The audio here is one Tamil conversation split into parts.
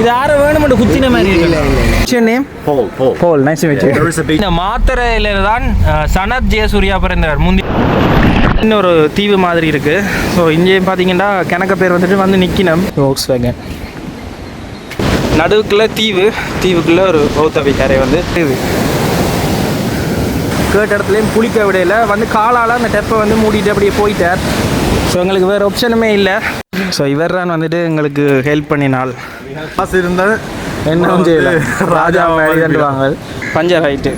இது யார வேணுமென்று குத்தின மாதிரி name Paul, Paul. Paul nice இந்த மாத்திரையில தான் சனத் ஜெயசூர்யா பிறந்தவர் முந்தி இன்னொரு தீவு மாதிரி இருக்கு. ஸோ இங்கேயும் பார்த்தீங்கன்னா கணக்க பேர் வந்துட்டு வந்து நிற்கினம் ஓக்ஸ் வேகன் நடுவுக்குள்ள தீவு தீவுக்குள்ள ஒரு பௌத்த விகாரை வந்து தீவு. கேட்ட இடத்துலையும் குளிக்க விடையில வந்து காலால் அந்த டெப்பை வந்து மூடிட்டு அப்படியே போயிட்டார். ஸோ எங்களுக்கு வேறு ஆப்ஷனுமே இல்லை. ஸோ இவர் தான் வந்துட்டு எங்களுக்கு ஹெல்ப் பண்ணினால். காசு இருந்தால் என்ன ராஜா வாங்க. பஞ்சர் ஆயிட்டு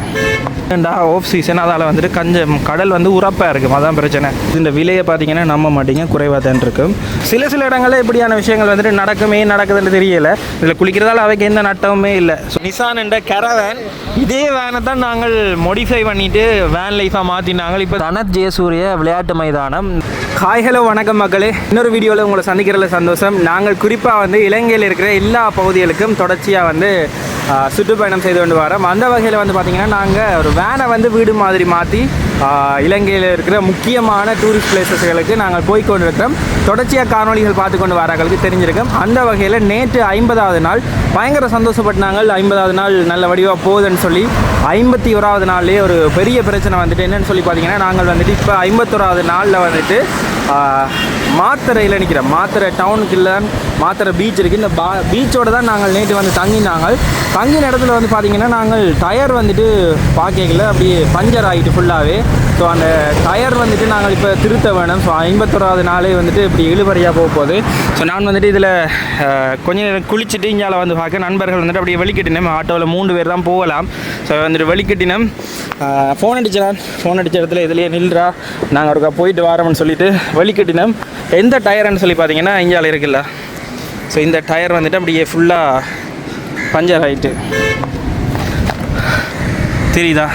ஏண்டா ஆஃப் சீசன் அதால் வந்துட்டு கஞ்சம் கடல் வந்து உரப்பாக இருக்கும் அதான் பிரச்சனை. இந்த விலையை பார்த்தீங்கன்னா நம்ப மாட்டீங்க குறைவாக தான் இருக்கும் சில சில இடங்களில் இப்படியான விஷயங்கள் வந்துட்டு நடக்குமே நடக்குதுன்னு தெரியலை. இதில் குளிக்கிறதால அவைக்கு எந்த நட்டமுமே இல்லை. ஸோ நிசான் என்ற கரவேன் இதே வேனை தான் நாங்கள் மோடிஃபை பண்ணிட்டு வேன் லைஃபாக மாற்றினாங்க இப்போ தனத் ஜெயசூரிய விளையாட்டு மைதானம். ஹாய் ஹலோ வணக்கம் மக்களே. இன்னொரு வீடியோவில் உங்களை சந்திக்கிறதுல சந்தோஷம். நாங்கள் குறிப்பாக வந்து இலங்கையில் இருக்கிற எல்லா பகுதிகளுக்கும் தொடர்ச்சியாக வந்து சுற்றுப்பயணம் செய்து கொண்டு வரோம். அந்த வகையில் வந்து பார்த்திங்கன்னா நாங்கள் ஒரு வேனை வந்து வீடு மாதிரி மாற்றி இலங்கையில் இருக்கிற முக்கியமான டூரிஸ்ட் பிளேசஸ்களுக்கு நாங்கள் போய் கொண்டிருக்கிறோம் தொடர்ச்சியாக காணொளிகள் பார்த்து கொண்டு வரவர்களுக்கு தெரிஞ்சிருக்கோம். அந்த வகையில் நேற்று ஐம்பதாவது நாள் பயங்கர சந்தோஷப்பட்டாங்க. ஐம்பதாவது நாள் நல்ல வடிவாக போகுதுன்னு சொல்லி ஐம்பத்தி ஓராவது நாள்லேயே ஒரு பெரிய பிரச்சனை வந்துட்டு என்னென்னு சொல்லி பார்த்தீங்கன்னா நாங்கள் வந்துட்டு இப்போ ஐம்பத்தோராவது நாளில் வந்துட்டு மாத்தரையில் நிற்கிறேன் மாத்தரை டவுனுக்குள்ள மாத்தரை பீச் இருக்குது இந்த பா பீச்சோடு தான் நாங்கள் நேற்று வந்து தங்கினாங்க. தங்கின இடத்துல வந்து பார்த்திங்கன்னா நாங்கள் டயர் வந்துட்டு பார்க்கல அப்படியே பஞ்சர் ஆகிட்டு ஃபுல்லாகவே ஸோ அந்த டயர் வந்துட்டு நாங்கள் இப்போ திருத்த வேணும். ஸோ ஐம்பத்தோராவது நாளே வந்துட்டு இப்படி இழுபறியாக போக போகுது. ஸோ நான் வந்துட்டு இதில் கொஞ்ச நேரம் குளிச்சுட்டு இங்கால வந்து பார்க்க நண்பர்கள் வந்துட்டு அப்படியே வெளிக்கட்டினோம் ஆட்டோவில் மூணு பேர் தான் போகலாம். ஸோ வந்துட்டு வெளிக்கட்டினம். ஃபோன் அடிச்சான் ஃபோன் அடித்த இடத்துல இதுலேயே நில்றா. நாங்கள் ஒருக்கா போயிட்டு வரோம்னு சொல்லிட்டு வெளிக்கட்டினம். எந்த டயர்னு சொல்லி பார்த்தீங்கன்னா இங்கால இருக்குல்ல. ஸோ இந்த டயர் வந்துட்டு அப்படியே ஃபுல்லாக பஞ்சர் ஆகிட்டு தெரியுதா?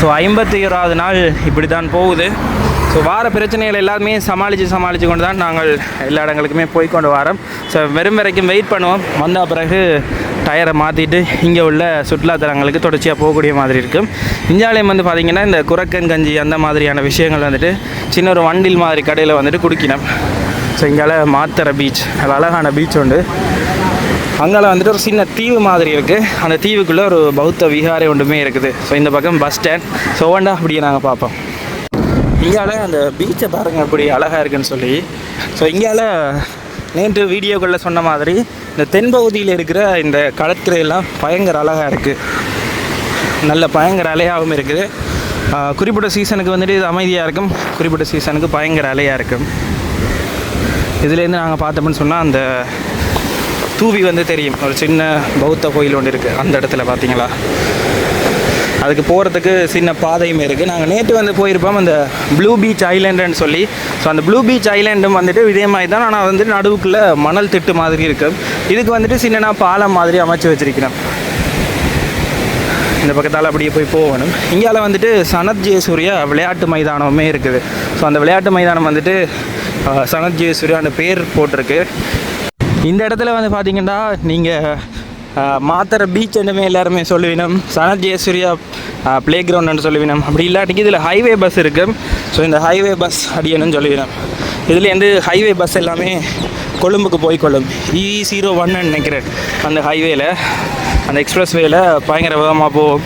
ஸோ ஐம்பத்தி ஓராவது நாள் இப்படி தான் போகுது. ஸோ வார பிரச்சனைகள் எல்லாருமே சமாளித்து சமாளித்து கொண்டு தான் நாங்கள் எல்லா இடங்களுக்குமே போய் கொண்டு வரோம். ஸோ வெறும் வரைக்கும் வெயிட் பண்ணுவோம். வந்த பிறகு டயரை மாற்றிட்டு இங்கே உள்ள சுற்றுலாத்தலங்களுக்கு தொடர்ச்சியாக போகக்கூடிய மாதிரி இருக்கும். இந்தியாவிலையும் வந்து பார்த்திங்கன்னா இந்த குரக்கன் கஞ்சி அந்த மாதிரியான விஷயங்கள் வந்துட்டு சின்ன ஒரு வண்டில் மாதிரி கடையில் வந்துட்டு குடிக்கணும். ஸோ இங்கால மாத்தரை பீச் அது அழகான பீச் உண்டு. அங்கால வந்துட்டு ஒரு சின்ன தீவு மாதிரி இருக்குது அந்த தீவுக்குள்ளே ஒரு பௌத்த விகாரை ஒன்றுமே இருக்குது. ஸோ இந்த பக்கம் பஸ் ஸ்டாண்ட் ஸோ வேண்டா அப்படியே நாங்கள் பார்ப்போம். இங்கால அந்த பீச்சை பாருங்கள் அப்படி அழகாக இருக்குன்னு சொல்லி. ஸோ இங்கால நேற்று வீடியோக்குள்ளே சொன்ன மாதிரி இந்த தென்பகுதியில் இருக்கிற இந்த கடற்கரையெல்லாம் பயங்கர அழகாக இருக்குது நல்ல பயங்கர அலையாகவும் இருக்குது. குறிப்பிட்ட சீசனுக்கு வந்துட்டு இது அமைதியாக இருக்கும். குறிப்பிட்ட சீசனுக்கு பயங்கர அலையாக இருக்கும். இதுலேருந்து நாங்கள் பார்த்தோம்னு சொன்னால் அந்த தூவி வந்து தெரியும். ஒரு சின்ன பௌத்த கோயில் ஒன்று இருக்குது அந்த இடத்துல பார்த்தீங்களா? அதுக்கு போகிறதுக்கு சின்ன பாதையும் இருக்குது நாங்கள் நேற்று வந்து போயிருப்போம். அந்த ப்ளூ பீச் ஐலாண்டுன்னு சொல்லி. ஸோ அந்த ப்ளூ பீச் ஐலாண்டும் வந்துட்டு இதே மாதிரி தான் ஆனால் வந்துட்டு நடுவுக்குள்ளே மணல் திட்டு மாதிரி இருக்கும் இதுக்கு வந்துட்டு சின்னனா பாலம் மாதிரி அமைச்சு வச்சுருக்கிறேன் இந்த பக்கத்தால் அப்படியே போய் போகணும். இங்கேயால் வந்துட்டு சனத் ஜெயசூர்யா விளையாட்டு மைதானமே இருக்குது. ஸோ அந்த விளையாட்டு மைதானம் வந்துட்டு சனத் ஜெயசூர்யா அந்த பேர் போட்டிருக்கு. இந்த இடத்துல வந்து பார்த்தீங்கன்னா நீங்கள் மாத்திர பீச் என்னமே எல்லாருமே சொல்லுவினோம் சனத் ஜெயசூர்யா ப்ளே கிரவுண்டுன்னு சொல்லுவினோம் அப்படி இல்லாட்டிக்கு இதில் ஹைவே பஸ் இருக்குது ஸோ இந்த ஹைவே பஸ் அடியணும்னு சொல்லுவினோம் இதுலேருந்து ஹைவே பஸ் எல்லாமே கொழும்புக்கு போய் கொள்ளும். இ ஜீரோ ஒன்னு நினைக்கிறேன் அந்த ஹைவேல அந்த எக்ஸ்பிரஸ் வேல பயங்கர விதமாக போகும்.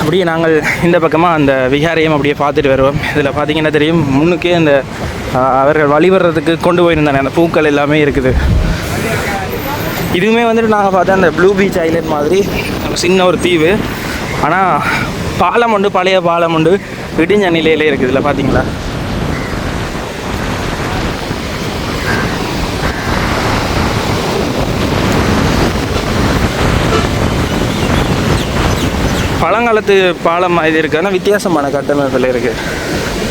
அப்படியே நாங்கள் இந்த பக்கமாக அந்த விஹாரையும் அப்படியே பார்த்துட்டு வருவோம். இதில் பார்த்தீங்கன்னா தெரியும் முன்னுக்கே அந்த அவர்கள் வழிபடுறதுக்கு கொண்டு போயிருந்தாங்க. அந்த பூக்கள் எல்லாமே இருக்குது. இதுவுமே வந்துட்டு நாங்கள் பார்த்தா அந்த ப்ளூ பீச் ஐலண்ட் மாதிரி. சின்ன ஒரு தீவு. ஆனால் பாலம் உண்டு பழைய பாலம் உண்டு. இடிஞ்ச நிலையிலே இருக்குது. இதில் பார்த்தீங்களா பழங்காலத்து பாலம் இது இருக்கு. ஆனால் வித்தியாசமான கட்டமைப்பில் இருக்குது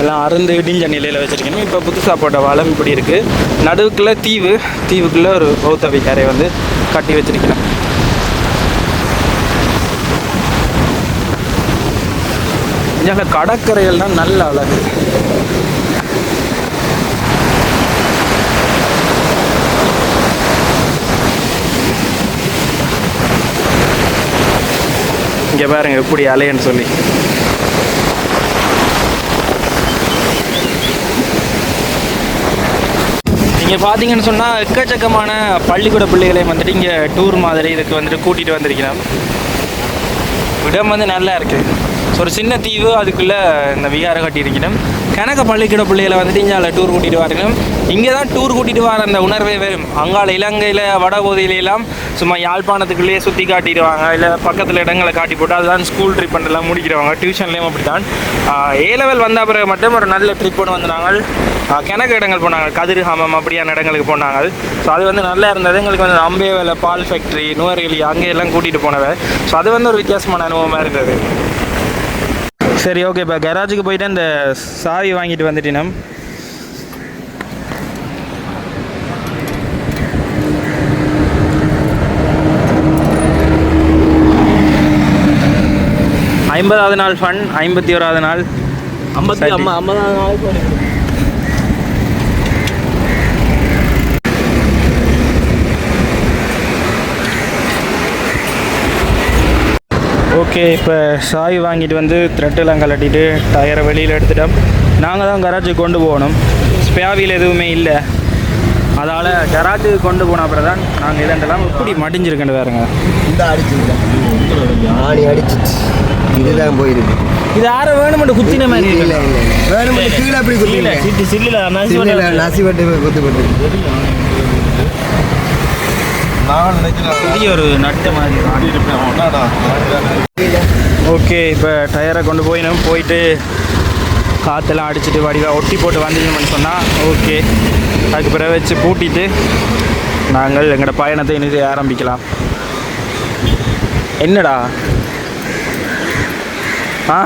எல்லாம் அருந்து இடிஞ்ச நிலையில் வச்சுருக்கணும். இப்போ புதுசாக போட்ட வளம் இப்படி இருக்குது நடுவுக்குள்ள தீவு தீவுக்குள்ளே ஒரு பௌத்த விகாரை வந்து கட்டி வச்சிருக்கணும். இங்கே கடற்கரைகள்லாம் நல்ல அழகு. இங்கே பாருங்க எப்படி அலையன்னு சொல்லி. இங்கே பார்த்தீங்கன்னு சொன்னால் எக்கச்சக்கமான பள்ளிக்கூட பிள்ளைகளை வந்துட்டு இங்கே டூர் மாதிரி இதுக்கு வந்துட்டு கூட்டிகிட்டு வந்திருக்கிறோம் இடம் வந்து நல்லா இருக்குது ஸோ ஒரு சின்ன தீவு அதுக்குள்ளே இந்த விகாரம் கட்டியிருக்கணும் கணக்க பள்ளிக்கூட பிள்ளைகளை வந்துட்டு இங்கே டூர் கூட்டிகிட்டு வரணும். இங்கே தான் டூர் கூட்டிகிட்டு வர அந்த உணர்வே வரும். அங்கால இலங்கையில் வடபகுதியிலெல்லாம் சும்மா யாழ்ப்பாணத்துக்குள்ளேயே சுற்றி காட்டிடுவாங்க. இல்லை பக்கத்தில் இடங்களை காட்டி போட்டு அதுதான் ஸ்கூல் ட்ரிப் பண்ணலாம் முடிக்கிறவங்க. டியூஷன்லேயும் அப்படி தான் ஏ லெவல் வந்த பிறகு மட்டும் ஒரு நல்ல ட்ரிப் ஒன்று வந்தாங்க கிணக்கு இடங்கள் போனாங்க. கதிர்ஹாமம் அப்படியான இடங்களுக்கு போனாங்க ஸோ அது வந்து நல்லா இருந்தது. எங்களுக்கு வந்து அம்பேவேலை பால் ஃபேக்ட்ரி நுவரெலி அங்கேயெல்லாம் கூட்டிகிட்டு போனவை ஸோ அது வந்து ஒரு வித்தியாசமான அனுபவமாக இருந்தது. சரி ஓகே இப்போ கராஜுக்கு போயிட்டு அந்த சாவி வாங்கிட்டு வந்துட்டினம் ஐம்பதாவது நாள் ஃபன் ஐம்பத்தி ஓராவது நாள் ஐம்பத்தி ஐம்பதாவது நாள் ஓகே இப்போ சாவி வாங்கிட்டு வந்து த்ரெட்டெல்லாம் கலட்டிட்டு டயரை வெளியில் எடுத்துட்டோம். நாங்கள் தான் கராஜுக்கு கொண்டு போகணும். ஸ்பேவியில் எதுவுமே இல்லை. அதால் கராஜுக்கு கொண்டு போன அப்புறம் தான் நாங்கள் இதெல்லாம் இப்படி மடிஞ்சிருக்கேன் வேறுங்க இந்த அடிச்சு ஆணி அடிச்சிச்சு. இதுதான் போயிருக்கு இது யாரை வேணுமெண்டு குத்தின மாதிரி இல்ல இல்ல கீழே அப்படி குத்தி சிட்டி சில்லில் சில்லில நசி பட்டு குத்து புதிய ஒரு நட்டு மாதிரி. ஓகே இப்போ டயரை கொண்டு போயிடும் போயிட்டு காற்றெல்லாம் அடிச்சுட்டு வடிவாக ஒட்டி போட்டு வந்துச்சுன்னு சொன்னால் ஓகே. அதுக்கு பிறகு வச்சு பூட்டிட்டு நாங்கள் எங்களோட பயணத்தை இனிது ஆரம்பிக்கலாம். என்னடா? ஆ?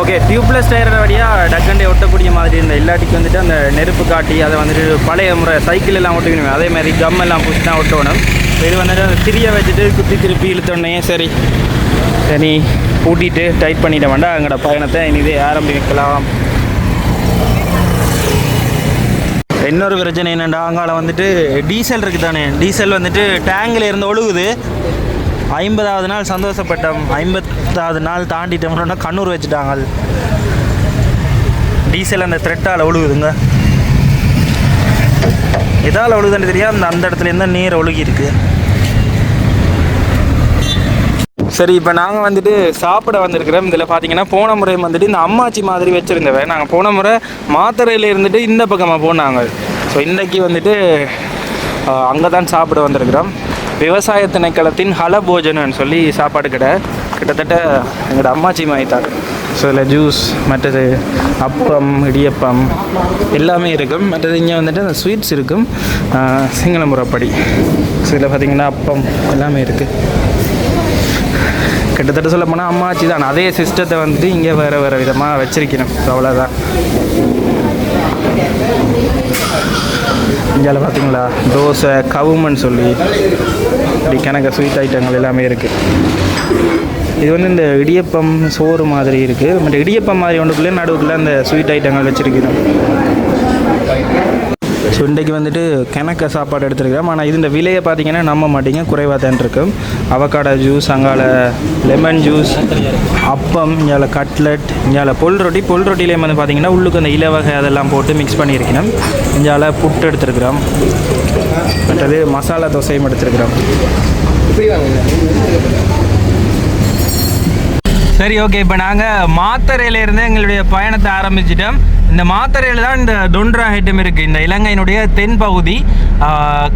ஓகே டியூப்லெஸ் டயர் வழியாக டக்கண்டே ஒட்டக்கூடிய மாதிரி இந்த இல்லாட்டிக்கு வந்துட்டு அந்த நெருப்பு காட்டி அதை வந்துட்டு பழைய முறை சைக்கிள் எல்லாம் ஒட்டுக்கணும். அதே மாதிரி கம் எல்லாம் பிடிச்சி தான் ஒட்டணும். இது வந்துட்டு அந்த திரியை வச்சுட்டு குத்தி திருப்பி இழுத்தோடனே சரி. சரி பூட்டிட்டு டைட் பண்ணிட்ட வேண்டாம் எங்களோட பயணத்தை இனிதே ஆரம்பிக்கலாம். இன்னொரு பிரச்சனை என்னென்னா அங்கால வந்துட்டு டீசல் இருக்குது தானே டீசல் வந்துட்டு டேங்கில் இருந்து ஒழுகுது. ஐம்பதாவது நாள் சந்தோஷப்பட்டோம். ஐம்பத்தாவது நாள் தாண்டிட்டோம்னா கண்ணூர் வச்சுட்டாங்க டீசல் அந்த த்ரெட்டால் ஒழுகுதுங்க. எதால் ஒழுகுதுன்னு தெரியாது அந்த அந்த இடத்துல இருந்தால் நீர் ஒழுகி இருக்கு சரி இப்போ நாங்கள் வந்துட்டு சாப்பிட வந்திருக்கிறோம். இதில் பார்த்தீங்கன்னா போன முறை வந்துட்டு இந்த அம்மாச்சி மாதிரி வச்சுருந்தவன் நாங்கள் போன முறை மாத்திரையில் இருந்துட்டு இந்த பக்கமாக போனாங்க. ஸோ இன்றைக்கி வந்துட்டு அங்கே தான் சாப்பிட வந்திருக்கிறோம். விவசாய திணைக்களத்தின் ஹல போஜனம்னு சொல்லி சாப்பாடு கடை. கிட்டத்தட்ட எங்களோட அம்மாச்சி மாயிட்டாங்க. ஸோ இதில் ஜூஸ் மற்றது அப்பம் இடியப்பம் எல்லாமே இருக்கும். மற்றது இங்கே வந்துட்டு அந்த ஸ்வீட்ஸ் இருக்கும். சிங்கள முறைப்படி. ஸோ இதில் பார்த்தீங்கன்னா அப்பம் எல்லாமே இருக்குது கிட்டத்தட்ட சொல்ல போனால் அம்மாச்சி தான். அதே சிஸ்டத்தை வந்துட்டு இங்கே வேறு வேறு விதமாக வச்சிருக்கணும். அவ்வளோதான் இங்கே பார்த்தீங்களா தோசை கவுமன்னு சொல்லி இப்படி கணக்க ஸ்வீட் ஐட்டங்கள் எல்லாமே இருக்குது இது வந்து இந்த இடியப்பம் சோறு மாதிரி இருக்குது மற்ற இடியப்பம் மாதிரி ஒன்றுக்குள்ளே நடுவுக்குள்ளே அந்த ஸ்வீட் ஐட்டங்கள் வச்சுருக்கிறோம். ஸோ இன்றைக்கு வந்துட்டு கிணக்க சாப்பாடு எடுத்துருக்கிறோம். ஆனால் இது இந்த விலையை பார்த்தீங்கன்னா நம்ப மாட்டீங்க. குறைவாக தான் இருக்கும் அவக்காடோ ஜூஸ் அங்கால லெமன் ஜூஸ் அப்பம் இங்கே கட்லெட் இங்கே பொல் ரொட்டி. பொல் ரொட்டிலேயும் வந்து பார்த்தீங்கன்னா உள்ளுக்கு அந்த இலவகை அதெல்லாம் போட்டு மிக்ஸ் பண்ணியிருக்கணும் இங்கே புட்டு எடுத்துருக்கிறோம். மற்றது மசாலா தோசையும் எடுத்துருக்குறோம். சரி ஓகே இப்போ நாங்கள் மாத்தரையிலேருந்து எங்களுடைய பயணத்தை ஆரம்பிச்சிட்டோம். இந்த மாத்தரையில் தான் இந்த தொன்றா ஹெட்டும் இருக்குது இந்த இலங்கையினுடைய தென் பகுதி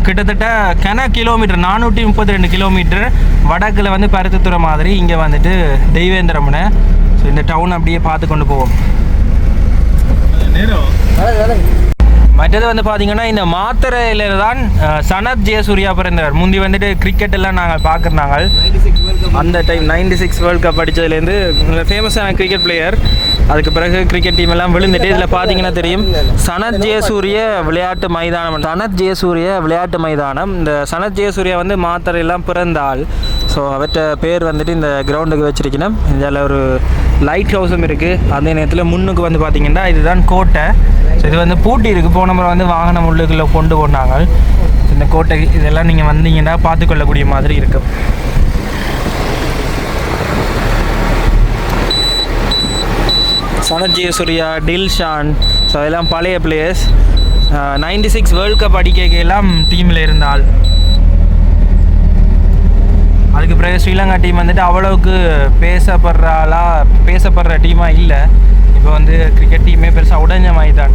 கிட்டத்தட்ட கன கிலோமீட்டர் நானூற்றி முப்பத்தி ரெண்டு கிலோமீட்டர் வடக்கில் வந்து பருத்தித்துறை மாதிரி இங்கே வந்துட்டு தெய்வேந்திரம்னு ஸோ இந்த டவுன் அப்படியே பார்த்து கொண்டு போவோம். மற்றது வந்து பார்த்தீங்கன்னா இந்த மாத்திரையில தான் சனத் ஜெயசூர்யா பிறந்தார். முந்தி வந்துட்டு கிரிக்கெட் எல்லாம் நாங்கள் பார்க்குறாங்க அந்த time ninety six world cup அடித்ததுலேருந்து ஃபேமஸான கிரிக்கெட் பிளேயர் அதுக்கு பிறகு கிரிக்கெட் டீம் எல்லாம் விழுந்துட்டு இதில் பார்த்தீங்கன்னா தெரியும். சனத் ஜெயசூரிய விளையாட்டு மைதானம். சனத் ஜெயசூரிய விளையாட்டு மைதானம். இந்த சனத் ஜெயசூர்யா வந்து மாத்திரையெல்லாம் பிறந்த ஆள் ஸோ அவற்ற பேர் வந்துட்டு இந்த கிரவுண்டுக்கு வச்சிருக்கணும். இதில் ஒரு லைட் ஹவுஸும் இருக்குது அதே நேரத்தில் முன்னுக்கு வந்து பார்த்தீங்கன்னா இதுதான் கோட்டை. ஸோ இது வந்து பூட்டி இருக்குது போன முறை வந்து வாகனம் உள்ளுக்குள்ளே கொண்டு போனாங்க. இந்த கோட்டை இதெல்லாம் நீங்கள் வந்தீங்கன்னா பார்த்துக்கொள்ளக்கூடிய மாதிரி இருக்கும் சனத் சூர்யா டில்ஷான் ஸோ அதெல்லாம் பழைய players ninety six world cup அடிக்க எல்லாம் டீமில் இருந்த அதுக்கு பிறகு ஸ்ரீலங்கா டீம் வந்துட்டு அவ்வளவுக்கு பேசப்படுற ஆளாக பேசப்படுற டீமாக இல்லை. இப்போ வந்து கிரிக்கெட் டீமே பெருசாக உடஞ்ச மாதிரி தான்.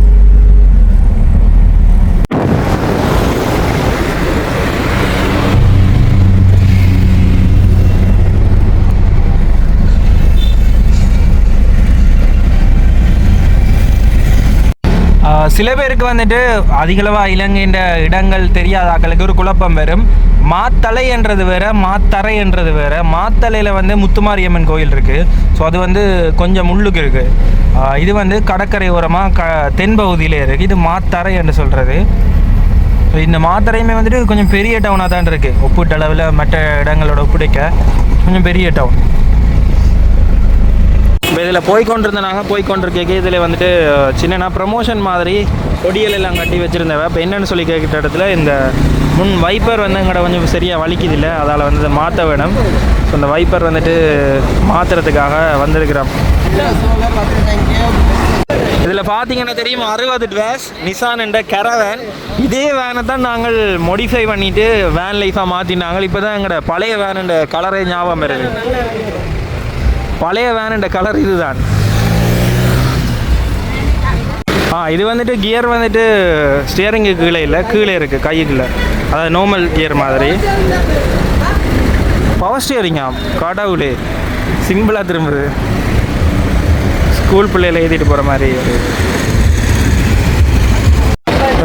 சில பேருக்கு வந்துட்டு அதிகளவாக இலங்கைன்ற இடங்கள் தெரியாத ஆக்களுக்கு ஒரு குழப்பம் வரும். மாத்தலை என்றது வேற மாத்தரை என்றது வேற. மாத்தலையில் வந்து முத்துமாரியம்மன் கோயில் இருக்குது ஸோ அது வந்து கொஞ்சம் உள்ளுக்கு இருக்குது இது வந்து கடற்கரை ஓரமாக க தென்பகுதியில் இருக்குது இது மாத்தரை என்று சொல்கிறது ஸோ இந்த மாத்தரையுமே வந்துட்டு கொஞ்சம் பெரிய டவுனாக தான் இருக்குது ஒப்பீட்டளவில் மற்ற இடங்களோட ஒப்பிடைக்க கொஞ்சம் பெரிய டவுன் இப்போ இதில் போய் கொண்டிருந்த நாங்கள் போய் இதில் வந்துட்டு சின்னனா ப்ரமோஷன் மாதிரி கொடியல் எல்லாம் கட்டி வச்சுருந்தவ. இப்போ என்னென்னு சொல்லி கேட்குற இடத்துல இந்த முன் வைப்பர் வந்து எங்கட கொஞ்சம் சரியாக வலிக்குது இல்லை அதால் வந்து இதை மாற்ற வேணும். ஸோ இந்த வைப்பர் வந்துட்டு மாற்றுறதுக்காக வந்திருக்கிறோம். இதில் பார்த்தீங்கன்னா தெரியும் அறுபது ட்வேஸ் நிசான் என்ற கரவேன் இதே வேனை தான் நாங்கள் மோடிஃபை பண்ணிவிட்டு வேன் லைஃபாக மாற்றினாங்க இப்போ தான் எங்களோட பழைய வேனுன்ற கலரே ஞாபகம் இருக்குது பழைய வேனுன்ற கலர் இதுதான். ஆ இது வந்துட்டு கியர் வந்துட்டு ஸ்டியரிங்கு கீழே இல்லை கீழே இருக்குது கைக்குள்ள. அதாவது நார்மல் கியர் மாதிரி. பவர் ஸ்டியரிங்கா கடவுளே. சிம்பிளாக திரும்புது. ஸ்கூல் பிள்ளையில் எழுதிட்டு போகிற மாதிரி.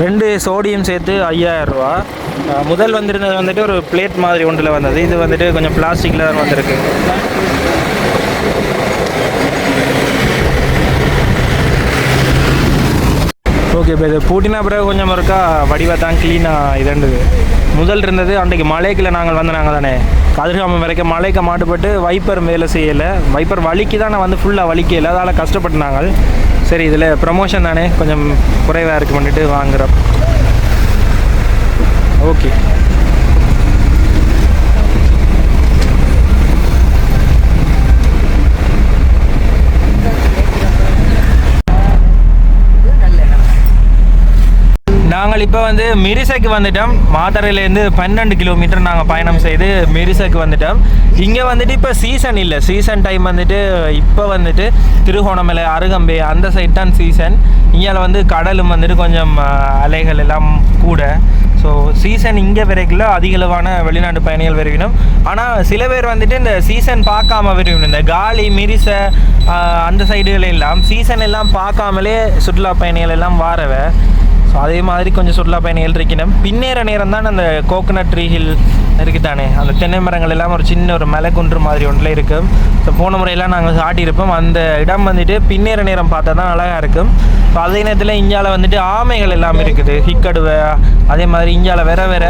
ரெண்டு சோடியம் சேர்த்து ஐயாயிரம் ரூபா. முதல் வந்திருந்தது வந்துட்டு ஒரு பிளேட் மாதிரி ஒன்றில் வந்தது. இது வந்துட்டு கொஞ்சம் பிளாஸ்டிக்கில் தான் வந்திருக்கு. ஓகே இப்போ இது பூட்டினா பிறகு கொஞ்சம் இருக்கா? வடிவாக தான் க்ளீனாக இதண்டுது முதல் இருந்தது அன்றைக்கு மலைக்குள்ள நாங்கள் வந்து நாங்கள் தானே. கதிர்காமம் வரைக்கும் மலைக்க மாட்டுப்பட்டு வைப்பர் வேலை செய்யலை. வைப்பர் வலிக்கு தான் நான் வந்து ஃபுல்லாக வலிக்கல. அதால் கஷ்டப்பட்டு நாங்கள் சரி இதில் ப்ரமோஷன் தானே. கொஞ்சம் குறைவாக இருக்கு பண்ணிட்டு வாங்குறோம். ஓகே. நாங்கள் இப்போ வந்து மிரிசைக்கு வந்துட்டோம். மாத்தரையிலேருந்து பன்னெண்டு கிலோமீட்டர் நாங்கள் பயணம் செய்து மிரிசைக்கு வந்துட்டோம். இங்கே வந்துட்டு இப்போ சீசன் இல்லை. சீசன் டைம் வந்துட்டு இப்போ வந்துட்டு திருகோணமலை அருகம்பே அந்த சைட் தான் சீசன் இங்கே வந்து கடலும் வந்துட்டு கொஞ்சம் அலைகள் எல்லாம் கூட. ஸோ சீசன் இங்கே வரைக்குள்ள அதிகளவான வெளிநாட்டு பயணிகள் விரும்பினோம் ஆனால் சில பேர் வந்துட்டு இந்த சீசன் பார்க்காம விரும்பினோம் இந்த காலி மிரிச அந்த சைடுகள் எல்லாம் சீசன் எல்லாம் பார்க்காமலே சுற்றுலா பயணிகள் எல்லாம் வாரவை. ஸோ அதே மாதிரி கொஞ்சம் சுற்றுலா பயணிகள் இருக்கணும். பின்னேற நேரம் தான் அந்த கோகனட் ட்ரீ ஹில் இருக்குதானே அந்த தென்னை மரங்கள் எல்லாம் ஒரு சின்ன ஒரு மலை குன்று மாதிரி ஒன்றில் இருக்கும் ஸோ போன முறையெல்லாம் நாங்கள் சாட்டியிருப்போம் அந்த இடம் வந்துட்டு பின்னேற நேரம் பார்த்தா தான் அழகாக இருக்கும். ஸோ அதே நேரத்தில் இந்தியாவில் வந்துட்டு ஆமைகள் எல்லாம் இருக்குது. ஹிக்கடுவை அதே மாதிரி இந்தியாவில் வேற வேற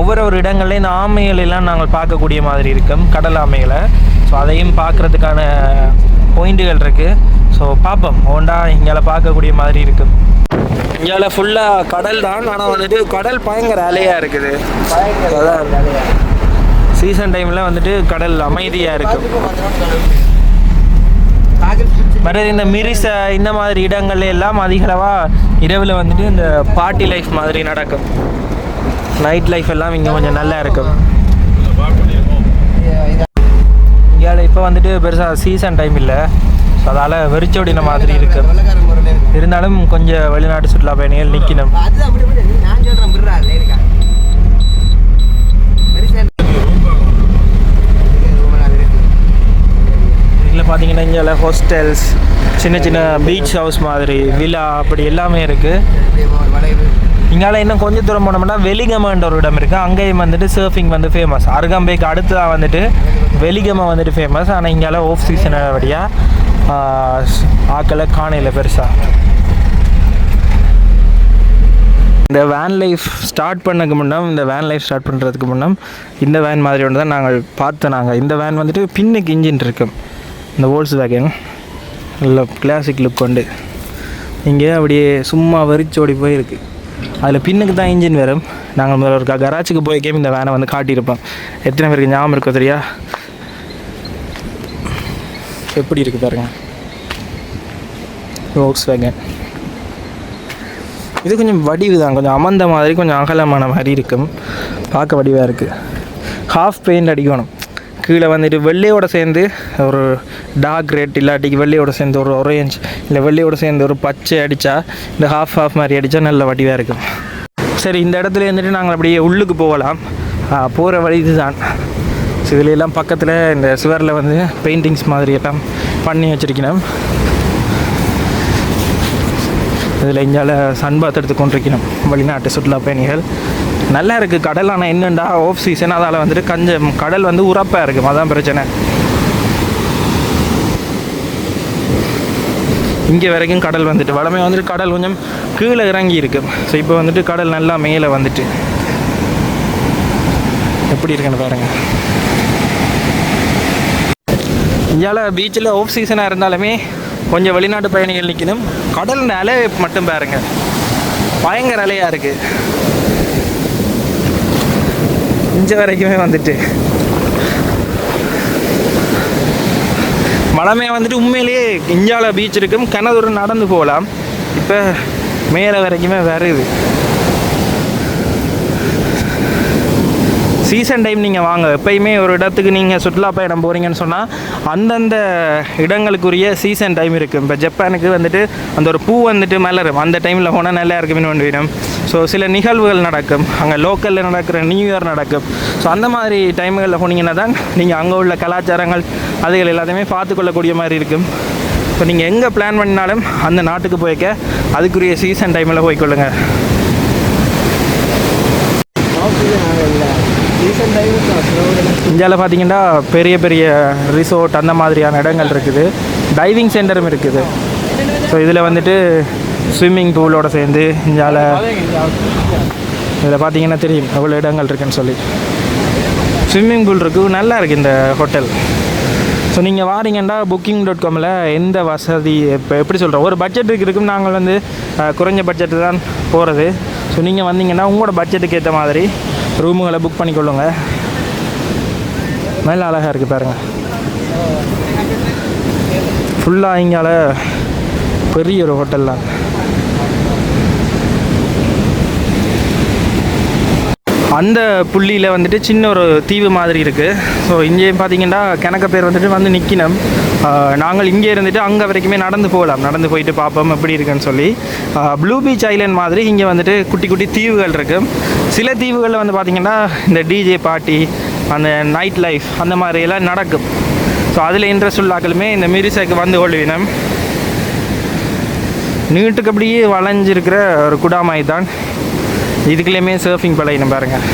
ஒவ்வொரு ஒரு இடங்கள்லேயும் இந்த ஆமைகள் எல்லாம் நாங்கள் பார்க்கக்கூடிய மாதிரி இருக்கும். கடல் ஆமைகளை. ஸோ அதையும் பார்க்குறதுக்கான பாயிண்ட்டுகள் இருக்குது ஸோ பார்ப்போம் ஒன்றா இங்கே பார்க்கக்கூடிய மாதிரி இருக்கும் இந்தியாவில் ஃபுல்லாக கடல் தான். ஆனால் வந்துட்டு கடல் பயங்கர அலையாக இருக்குது. சீசன் டைமில் வந்துட்டு கடல் அமைதியாக இருக்கும் மற்றது இந்த மிரிச இந்த மாதிரி இடங்கள்ல எல்லாம் அதிகளவாக இரவில் வந்துட்டு இந்த பார்ட்டி லைஃப் மாதிரி நடக்கும். நைட் லைஃப் எல்லாம் இங்கே கொஞ்சம் நல்லா இருக்கும் இந்தியாவில் இப்போ வந்துட்டு பெருசாக சீசன் டைம் இல்லை. அதால் வெறிச்சோடின மாதிரி இருக்கு. இருந்தாலும் கொஞ்சம் வெளிநாட்டு சுற்றுலா பயணிகள் நிற்கணும் இதில் பார்த்தீங்கன்னா இங்கே ஹோஸ்டல்ஸ் சின்ன சின்ன பீச் ஹவுஸ் மாதிரி விழா அப்படி எல்லாமே இருக்குது இங்கால இன்னும் கொஞ்சம் தூரம் போனோம்னா வெலிகமன்ற ஒரு இடம் இருக்குது அங்கேயும் வந்துட்டு சர்ஃபிங் வந்து ஃபேமஸ் அருகம்பைக்கு அடுத்ததாக வந்துட்டு வெலிகம வந்துட்டு ஃபேமஸ் ஆனால் இங்கால ஆஃப் சீசன் வழியாக ஆக்களை காணையில் பெருசாக இந்த வேன் லைஃப் ஸ்டார்ட் பண்ணக்கு முன்னம் இந்த வேன் லைஃப் ஸ்டார்ட் பண்ணுறதுக்கு முன்னம் இந்த வேன் மாதிரி ஒன்று தான் நாங்கள் பார்த்தோம் நாங்கள். இந்த வேன் வந்துட்டு பின்னுக்கு இன்ஜின் இருக்கும் இந்த ஓல்ஸ் வேகன் நல்ல கிளாசிக் லுக் கொண்டு இங்கே அப்படியே சும்மா வெறிச்சோடி போயிருக்கு. அதில் பின்னுக்கு தான் இன்ஜின் வரும். நாங்கள் முதல்ல ஒரு கராச்சுக்கு போய் கேம் இந்த வேனை வந்து காட்டியிருப்போம். எத்தனை பேருக்கு ஞாபகம் இருக்கோ தெரியா? எப்படி இருக்குது பாருங்கள் வோக்ஸ் வேகன் இது கொஞ்சம் வடிவு தான் கொஞ்சம் அமர்ந்த மாதிரி கொஞ்சம் அகலமான மாதிரி இருக்கும். பார்க்க வடிவாக இருக்குது ஹாஃப் பெயிண்ட் அடிக்கணும். கீழே வந்துட்டு வெள்ளையோட சேர்ந்து ஒரு டார்க் ரெட் இல்லாட்டிக்கு வெள்ளையோட சேர்ந்து ஒரு ஒரேஞ்ச் இல்லை வெள்ளையோட சேர்ந்து ஒரு பச்சை அடித்தா இந்த ஹாஃப் ஹாஃப் மாதிரி அடித்தா நல்ல வடிவாக இருக்கும். சரி இந்த இடத்துல இருந்துட்டு நாங்கள் அப்படியே உள்ளுக்கு போகலாம். போகிற வழி இதுதான். ஸோ இதுலையெல்லாம் எல்லாம் பக்கத்தில் இந்த சுவரில் வந்து பெயிண்டிங்ஸ் மாதிரி எல்லாம் பண்ணி வச்சுருக்கணும். இதில் இங்கால சன் பாத் எடுத்து கொண்டிருக்கணும். வெளிநாட்டு சுற்றுலா பயணிகள். நல்லா இருக்குது கடல் ஆனால் என்னண்டா ஆஃப் சீசன் அதால் வந்துட்டு கஞ்சம் கடல் வந்து உரப்பாக இருக்கும் அதான் பிரச்சனை. இங்கே வரைக்கும் கடல் வந்துட்டு வளமே வந்துட்டு கடல் கொஞ்சம் கீழே இறங்கி இருக்கும் ஸோ இப்போ வந்துட்டு கடல் நல்லா மேலே வந்துட்டு. எப்படி இருக்குன்னு பாருங்கள் இந்தியாவில் பீச்சில் ஆஃப் சீசனாக இருந்தாலுமே கொஞ்சம் வெளிநாட்டு பயணிகள் நிற்கணும் கடல் அலை மட்டும் பாருங்க. பயங்கர அலையாக இருக்குது இஞ்ச வரைக்குமே வந்துட்டு. மழமே வந்துட்டு உண்மையிலேயே இந்தியாவில் பீச் இருக்கும். கனதூரம் நடந்து போகலாம். இப்போ மேலே வரைக்குமே வருது. சீசன் டைம் நீங்கள் வாங்க. எப்பயுமே ஒரு இடத்துக்கு நீங்கள் சுற்றுலா பயணம் போகிறீங்கன்னு சொன்னால் அந்தந்த இடங்களுக்குரிய சீசன் டைம் இருக்குது இப்போ ஜப்பானுக்கு வந்துட்டு அந்த ஒரு பூ வந்துட்டு மலரும். அந்த டைமில் போனால் நல்லா இருக்குன்னு ஒன்று வேணும். ஸோ சில நிகழ்வுகள் நடக்கும். அங்கே லோக்கலில் நடக்கிற நியூ இயர் நடக்கும். ஸோ அந்த மாதிரி டைம்களில் போனீங்கன்னா தான் நீங்கள் அங்கே உள்ள கலாச்சாரங்கள் அதுகள் எல்லாத்தையுமே பார்த்துக்கொள்ளக்கூடிய மாதிரி இருக்கும். ஸோ நீங்கள் எங்கே பிளான் பண்ணினாலும் அந்த நாட்டுக்கு போய்க்க அதுக்குரிய சீசன் டைமில் போய்க்கொள்ளுங்க இந்தியாவில் பார்த்தீங்கன்னா பெரிய பெரிய ரிசோர்ட் அந்த மாதிரியான இடங்கள் இருக்குது. டைவிங் சென்டரும் இருக்குது. ஸோ இதில் வந்துட்டு ஸ்விம்மிங் பூலோடு சேர்ந்து இந்தியாவில் இதில் பார்த்தீங்கன்னா தெரியும் எவ்வளோ இடங்கள் இருக்குன்னு சொல்லி. ஸ்விம்மிங் பூல் இருக்குது நல்லா இருக்குது இந்த ஹோட்டல் ஸோ நீங்கள் வாரீங்கன்னா புக்கிங் டாட் காமில் எந்த வசதி இப்போ எப்படி சொல்கிறோம் ஒரு பட்ஜெட்டுக்கு இருக்கும் நாங்கள் வந்து குறைஞ்ச பட்ஜெட்டு தான் போகிறது ஸோ நீங்கள் வந்தீங்கன்னா உங்களோட பட்ஜெட்டுக்கு ஏற்ற மாதிரி ரூமுகளை புக் பண்ணிக்கொள்ளுங்க. நல்ல அழகாக இருக்குது பாருங்கள் ஃபுல்லாக இங்கால பெரிய ஒரு ஹோட்டல் தான். அந்த புள்ளியில் வந்துட்டு சின்ன ஒரு தீவு மாதிரி இருக்குது ஸோ இங்கேயும் பார்த்தீங்கன்னா கிணக்க பேர் வந்துட்டு வந்து நிற்கினோம் நாங்கள் இங்கே இருந்துட்டு அங்கே வரைக்குமே நடந்து போகலாம். நடந்து போயிட்டு பார்ப்போம் எப்படி இருக்குன்னு சொல்லி. ப்ளூ பீச் ஐலண்ட் மாதிரி இங்கே வந்துட்டு குட்டி குட்டி தீவுகள் இருக்குது சில தீவுகளில் வந்து பார்த்திங்கன்னா இந்த டிஜே பார்ட்டி அந்த நைட் லைஃப் அந்த மாதிரியெல்லாம் நடக்கும். ஸோ அதில் இன்ட்ரெஸ்ட் உள்ளாக்களுமே இந்த மிரிசைக்கு வந்து கொள்வினம். நீட்டுக்கு அப்படியே வளைஞ்சிருக்கிற ஒரு குடாமாய் தான். இதுக்குள்ளேயுமே சர்ஃபிங் பழகினம் பாருங்கள்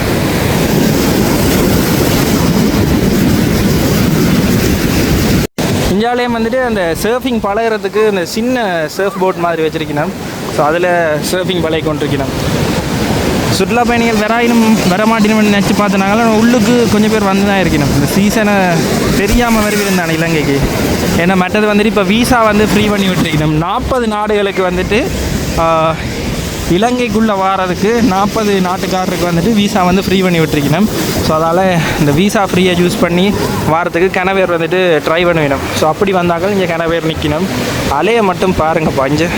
இந்தியாவிலேயும் வந்துட்டு அந்த சர்ஃபிங் பழகிறதுக்கு இந்த சின்ன சர்ஃப் போட் மாதிரி வச்சுருக்கணும். ஸோ அதில் சர்ஃபிங் பழகி கொண்டிருக்கணும். சுற்றுலா பயணிகள் வராயினும் வரமாட்டினும் நினச்சி பார்த்தனால உள்ளுக்கு கொஞ்சம் பேர் வந்து தான் இருக்கணும். இந்த சீசனை தெரியாமல் வருவிருந்தான் இலங்கைக்கு. ஏன்னா மற்றது வந்துட்டு இப்போ விசா வந்து ஃப்ரீ பண்ணி விட்டுருக்கணும். நாற்பது நாடுகளுக்கு வந்துட்டு இலங்கைக்குள்ளே வாரதுக்கு நாற்பது நாட்டுக்காரருக்கு வந்துட்டு விசா வந்து ஃப்ரீ பண்ணி விட்டுருக்கணும். ஸோ அதால் இந்த விசா ஃப்ரீயை யூஸ் பண்ணி வாரத்துக்கு கனவேர் வந்துட்டு ட்ரை பண்ண வேணும் ஸோ அப்படி வந்தாக்கள் இங்கே கனவேர் நிற்கணும் அலையை மட்டும் பாருங்கப்பா இங்கே.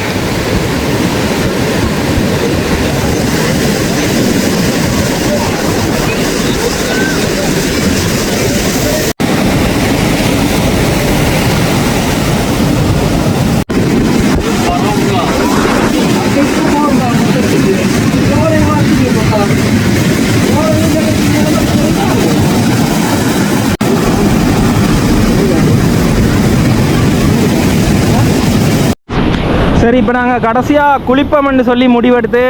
சரி இப்போ நாங்கள் கடைசியாக குளிப்போம்னு சொல்லி முடிவெடுத்து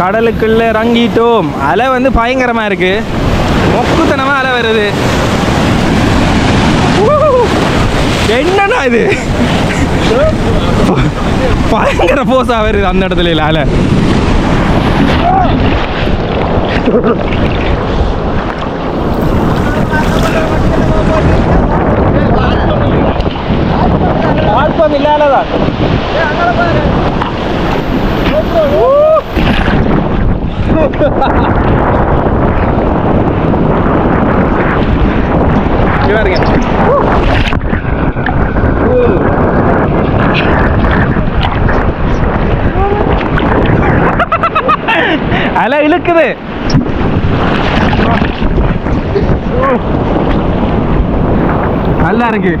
கடலுக்குள்ளே இறங்கிட்டோம். அலை வந்து பயங்கரமாக இருக்குது மொக்குத்தனமாக அலை வருது. ஊ! என்னண்ணா இது? பயங்கர போஸாக வருது அந்த இடத்துல இல்லை அலை. ஆல்பம் இல்லாததான் நிக்குது. நல்லா இருக்கு.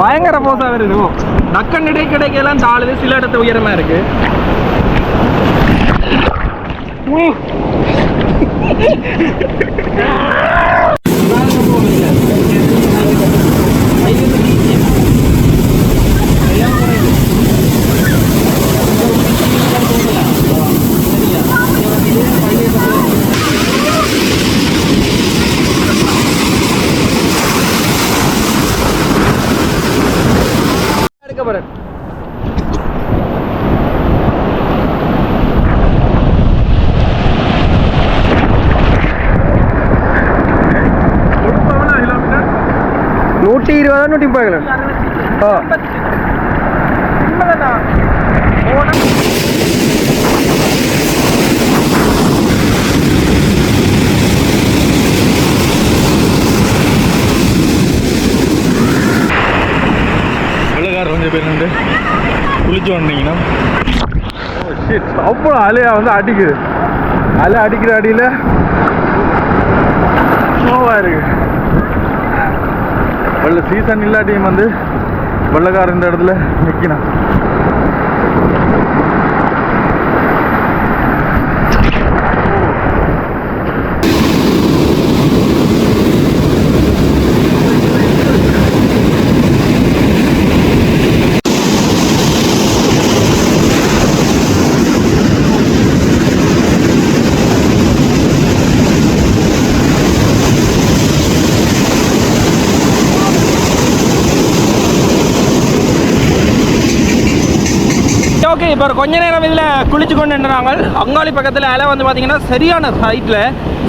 பயங்கர போசா வருது ஓ நக்கன் இடை கிடைக்கலாம் தாழுது சில இடத்து உயரமா இருக்கு. உம். எடுக்க போறேன் நூற்றி இருபதா நூற்றி முப்பது ஓ வெள்ளக்காரர் இருந்து குளிச்சு வந்தீங்கன்னா. Oh, அவ்வளோ அலையா வந்து அடிக்குது. அலை அடிக்கிற அடியில் ஸ்லோவாக இருக்கு. வெள்ள சீசன் இல்லாட்டியும் வந்து வெள்ளக்காரன் இந்த இடத்துல நிற்கணும் இப்போ கொஞ்ச நேரம் இதில் குளிச்சு கொண்டு நின்றாங்க. அங்காளி பக்கத்தில் அலை வந்து பார்த்தீங்கன்னா சரியான சைட்டில்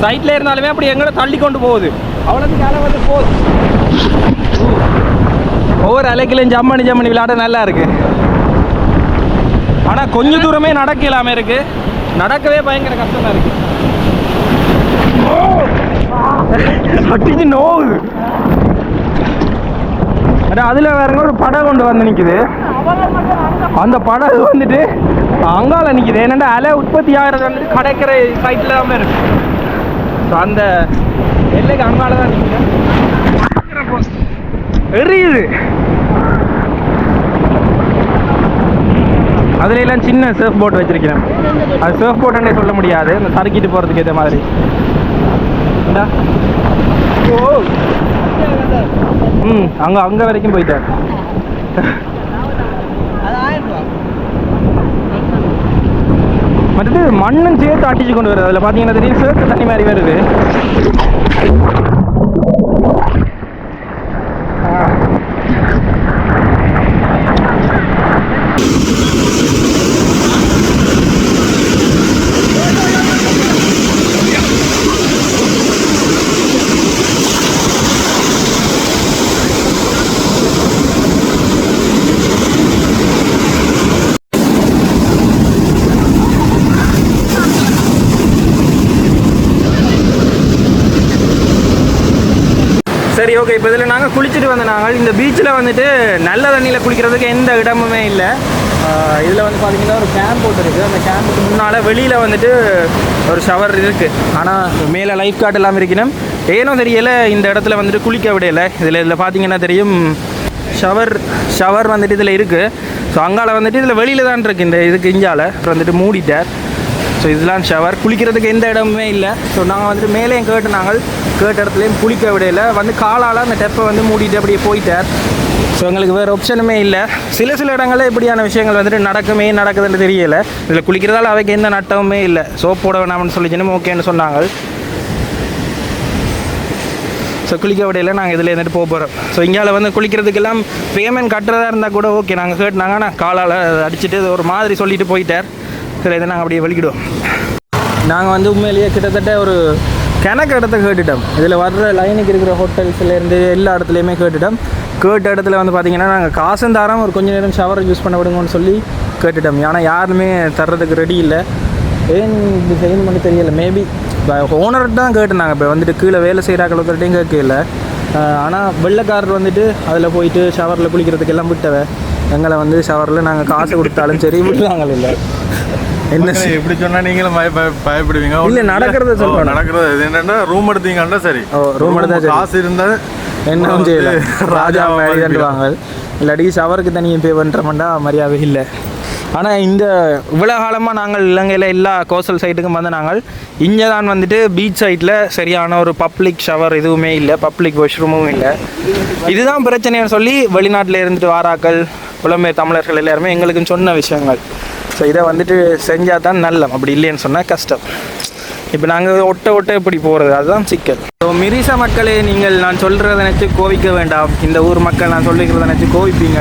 சைட்டில் இருந்தாலுமே அப்படி எங்களை தள்ளி கொண்டு போகுது. அவ்வளோத்துக்கு அலை வந்து போகுது. ஒவ்வொரு அலைக்கிலையும் ஜம்மணி ஜம்மணி விளையாட நல்லா இருக்குது ஆனால் கொஞ்ச தூரமே நடக்க இல்லாமல் இருக்கு. நடக்கவே பயங்கர கஷ்டமாக இருக்குது அட்டிச்சு நோவு. அதில் வேற ஒரு படம் கொண்டு வந்து நிற்குது அந்த படம் வந்துட்டு அங்கால நிற்குது என்னென்னா அலை உற்பத்தி ஆகிறது வந்துட்டு கடற்கரை சைட்டில் தான் இருக்கு. ஸோ அந்த எல்லைக்கு அங்கால தான் நிற்குது எரியுது. அதுல எல்லாம் சின்ன சர்ஃப் போட் வச்சிருக்கிறேன். அது சர்ஃப் போட்டுன்னே சொல்ல முடியாது. இந்த சறுக்கிட்டு போகிறதுக்கு ஏற்ற மாதிரி. ஓ ம் அங்கே அங்கே வரைக்கும் போயிட்டேன். மற்றது மண்ணும் சேர்த்து அடிச்சு கொண்டு வருது. அதில் பார்த்தீங்கன்னா தெரியும் சேர்த்து தண்ணி மாதிரி வருது. சரி ஓகே இப்போ இதில் நாங்கள் குளிச்சுட்டு வந்த நாங்கள் இந்த பீச்சில் வந்துட்டு நல்ல தண்ணியில் குளிக்கிறதுக்கு எந்த இடமுமே இல்லை. இதில் வந்து பார்த்தீங்கன்னா ஒரு கேம்ப் போட்டு இருக்குது அந்த கேம்புக்கு முன்னால் வெளியில் வந்துட்டு ஒரு ஷவர் இருக்குது ஆனால் மேலே லைஃப் கார்டு எல்லாம் இருக்கணும். ஏனோ தெரியலை இந்த இடத்துல வந்துட்டு குளிக்க விடையில இதில் இதில் பார்த்தீங்கன்னா தெரியும் ஷவர் ஷவர் வந்துட்டு இதில் இருக்குது ஸோ அங்கால வந்துட்டு இதில் வெளியில் தான் இருக்குது இந்த இதுக்கு இஞ்சால. அப்புறம் வந்துட்டு மூடிட்டார். ஸோ இதெல்லாம் ஷவர் குளிக்கிறதுக்கு எந்த இடமுமே இல்லை. ஸோ நாங்கள் வந்துட்டு மேலேயும் கேட்டு நாங்கள் கேட்ட இடத்துலையும் குளிக்க விடையில வந்து காலால் அந்த டெப்பை வந்து மூடிட்டு அப்படியே போயிட்டார். ஸோ எங்களுக்கு வேறு ஆப்ஷனுமே இல்லை. சில சில இடங்களில் இப்படியான விஷயங்கள் வந்துட்டு நடக்குமே நடக்குதுன்னு தெரியலை. இதில் குளிக்கிறதால அவைக்கு எந்த நட்டமுமே இல்லை. சோப் போட வேணாம்னு சொல்லிச்சுன்னு ஓகேன்னு சொன்னாங்க. ஸோ குளிக்க விடையில நாங்கள் இதில் இருந்துட்டு போக போகிறோம் ஸோ இங்கால வந்து குளிக்கிறதுக்கெல்லாம் பேமெண்ட் கட்டுறதா இருந்தால் கூட ஓகே நாங்கள் கேட்டாங்க ஆனால் காலால் அடிச்சுட்டு ஒரு மாதிரி சொல்லிட்டு போயிட்டார். சில இதை நாங்கள் அப்படியே வலிக்கிடுவோம். நாங்கள் வந்து உண்மையிலேயே கிட்டத்தட்ட ஒரு கணக்கு இடத்த கேட்டுட்டோம். இதில் வர்ற லைனுக்கு இருக்கிற ஹோட்டல்ஸ்லேருந்து எல்லா இடத்துலையுமே கேட்டுட்டோம். கேட்ட இடத்துல வந்து பார்த்தீங்கன்னா நாங்கள் காசும் தரோம் ஒரு கொஞ்ச நேரம் ஷவர் யூஸ் பண்ண விடுங்கன்னு சொல்லி கேட்டுட்டோம். ஏன்னா யாருமே தர்றதுக்கு ரெடி இல்லை. ஏன் இது செய்யணும் பண்ணி தெரியல. மேபி ஓனர்கிட்ட தான் கேட்டுனாங்க இப்போ வந்துட்டு கீழே வேலை செய்கிறாக்கள் ஒருத்தர்ட்டையும் கேட்கல ஆனால் வெள்ளைக்காரர் வந்துட்டு அதில் போயிட்டு ஷவரில் குளிக்கிறதுக்கு எல்லாம் விட்டவ எங்களை வந்து ஷவரில் நாங்கள் காசு கொடுத்தாலும் சரி விட்டுறாங்க இல்லை என்ன இப்படி சொன்னா நீங்களும் பய- பய- பயப்படுவீங்க. இல்ல, நடக்கிறத ஓ, சொல்றேன். நடக்கிறது இது என்னன்னா ரூம் எடுத்தீங்கன்னா சரி. ஓ, room எடுத்தா. காசு இருந்தா என்ன செய்யல? ராஜா தண்டுவாங்க இல்லாட்டி ஷவருக்கு தனியாக பே பண்ணுறோம்னா மரியாதை இல்லை. ஆனால் இந்த இவ்வளோ காலமாக நாங்கள் இலங்கையில் எல்லா கோஸ்டல் சைட்டுக்கும் வந்து நாங்கள் இங்கே தான் வந்துட்டு பீச் சைட்டில் சரியான ஒரு பப்ளிக் ஷவர் எதுவுமே இல்லை. பப்ளிக் வாஷ்ரூமும் இல்லை. இதுதான் பிரச்சனைன்னு சொல்லி வெளிநாட்டில் இருந்துட்டு வாராக்கள் புலம்பெயர் தமிழர்கள் எல்லாருமே எங்களுக்கு சொன்ன விஷயங்கள். ஸோ இதை வந்துட்டு செஞ்சால் தான் நல்லம். அப்படி இல்லைன்னு சொன்னால் கஷ்டம். இப்போ நாங்கள் ஒட்ட ஒட்ட இப்படி போகிறது அதுதான் சிக்கல். ஸோ மிரிசா மக்களே நீங்கள் நான் சொல்கிறத நினச்சி கோவிக்க வேண்டாம். இந்த ஊர் மக்கள் நான் சொல்லிக்கிறத நினச்சி கோவிப்பீங்க.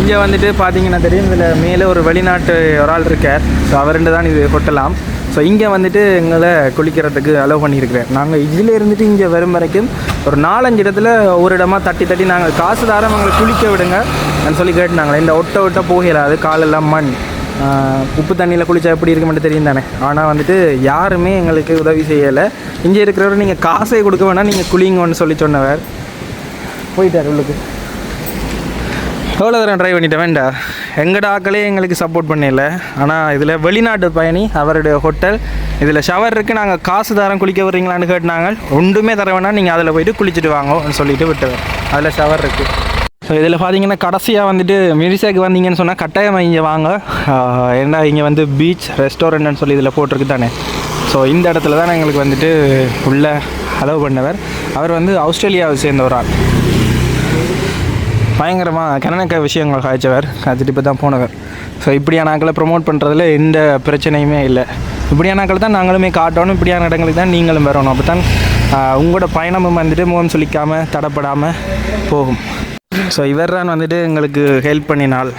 இங்கே வந்துட்டு பார்த்தீங்கன்னா தெரியும் இதில் மேலே ஒரு வெளிநாட்டு ஒரு ஆள் இருக்கார். ஸோ அவருண்டு தான் இது கொட்டலாம். ஸோ இங்கே வந்துட்டு எங்களை குளிக்கிறதுக்கு அலோவ் பண்ணியிருக்கிறேன் நாங்கள் இதில் இருந்துட்டு இங்கே வரும் வரைக்கும் ஒரு நாலஞ்சு இடத்துல ஒரு இடமா தட்டி தட்டி நாங்கள் காசு தாரம் எங்களை குளிக்க விடுங்க. நான் சொல்லி கேட்டுனாங்களே இந்த ஒட்ட ஒட்ட போகிறாது காலெல்லாம் மண். உப்பு தண்ணியில் குளித்தா எப்படி இருக்குமென்று தெரியும் தானே. ஆனால் வந்துட்டு யாருமே எங்களுக்கு உதவி செய்யலை. இங்கே இருக்கிறவர் நீங்கள் காசே கொடுக்க வேணாம் நீங்கள் குளிங்கன்னு சொல்லி சொன்னவர். போயிட்டார் உள்ளுக்கு. எவ்வளோ தூரம் ட்ரைவ் பண்ணிட்டேன் வேண்டா. எங்கட ஆக்களே எங்களுக்கு சப்போர்ட் பண்ணல. ஆனால் இதில் வெளிநாட்டு பயணி அவருடைய ஹோட்டல் இதில் ஷவர் இருக்குது நாங்கள் காசு தரம் குளிக்க வர்றீங்களான்னு கேட்டாங்க. ஒன்றுமே தர வேணாம் நீங்கள் அதில் போயிட்டு குளிச்சுட்டு வாங்கன்னு சொல்லிட்டு விட்டுவேன் அதில் ஷவர் இருக்குது ஸோ இதில் பார்த்தீங்கன்னா கடைசியாக வந்துட்டு மிரிசாக்கு வந்தீங்கன்னு சொன்னால் கட்டாயமாக இங்கே வாங்க. ஏன்னா இங்கே வந்து பீச் ரெஸ்டாரண்ட்னு சொல்லி இதில் போட்டிருக்கு தானே. ஸோ இந்த இடத்துல தான் எங்களுக்கு வந்துட்டு உள்ள அலோவ் பண்ணவர். அவர் வந்து ஆஸ்திரேலியாவை சேர்ந்த ஒரு ஆள் பயங்கரமாக கணனக்க விஷயங்கள் காய்ச்சவர். காய்ச்சிட்டு இப்போ தான் போனவர். ஸோ இப்படியான ஆக்களை ப்ரொமோட் பண்ணுறதுல எந்த பிரச்சனையுமே இல்லை. இப்படியான ஆக்கள் தான் நாங்களுமே காட்டணும். இப்படியான இடங்களுக்கு தான் நீங்களும் வரணும். அப்போ தான் உங்களோட பயணமும் வந்துட்டு முகம் சொல்லிக்காமல் தடப்படாமல் போகும். ஸோ இவர் தான் வந்துட்டு எங்களுக்கு ஹெல்ப் பண்ணினால்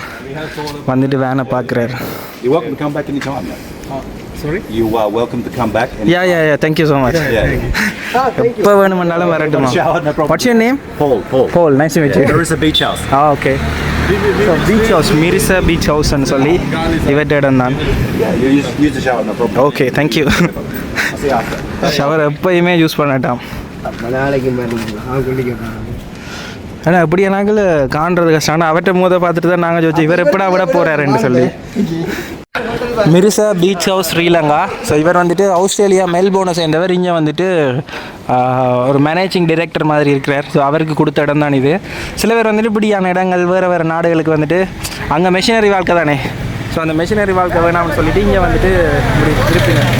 வந்துட்டு வேனை பார்க்குறாரு You're welcome to come back anytime. though. Sorry? You are welcome to come back. And yeah yeah yeah so much yeah. எப்போ வேணுமென்னாலும் வரட்டுமா. What's your name Paul, Paul. Paul nice meet There is a beach house. Ah okay so beach house Mirissa beach ஹவுஸ்ன்னு சொல்லி இவர்கிட்ட இடம் தான் Yeah, you use, use the shower, no problem. Okay you after. Shower எப்பயுமே யூஸ் பண்ணட்டாம் நாளைக்கு ஆனால் அப்படியே நாங்கள் காண்றது கஷ்டம். ஆனால் அவற்றை மோத பார்த்துட்டு தான் நாங்கள் யோசிச்சு இவர் எப்படா விட போகிறாருன்னு சொல்லி. Mirissa beach house Sri Lanka. So இவர் வந்துட்டு ஆஸ்திரேலியா மெல்போர்னை சேர்ந்தவர். இங்கே வந்துட்டு ஒரு மேனேஜிங் டைரக்டர் மாதிரி இருக்கிறார். ஸோ அவருக்கு கொடுத்த இடம் தான் இது. சில பேர் வந்துட்டு இப்படியான இடங்கள் வேறு வேறு நாடுகளுக்கு வந்துட்டு அங்கே மெஷினரி வாழ்க்கை தானே. ஸோ அந்த மெஷினரி வாழ்க்கை வேணாம்னு சொல்லிட்டு இங்கே வந்துட்டு இப்படி திருப்பினர்.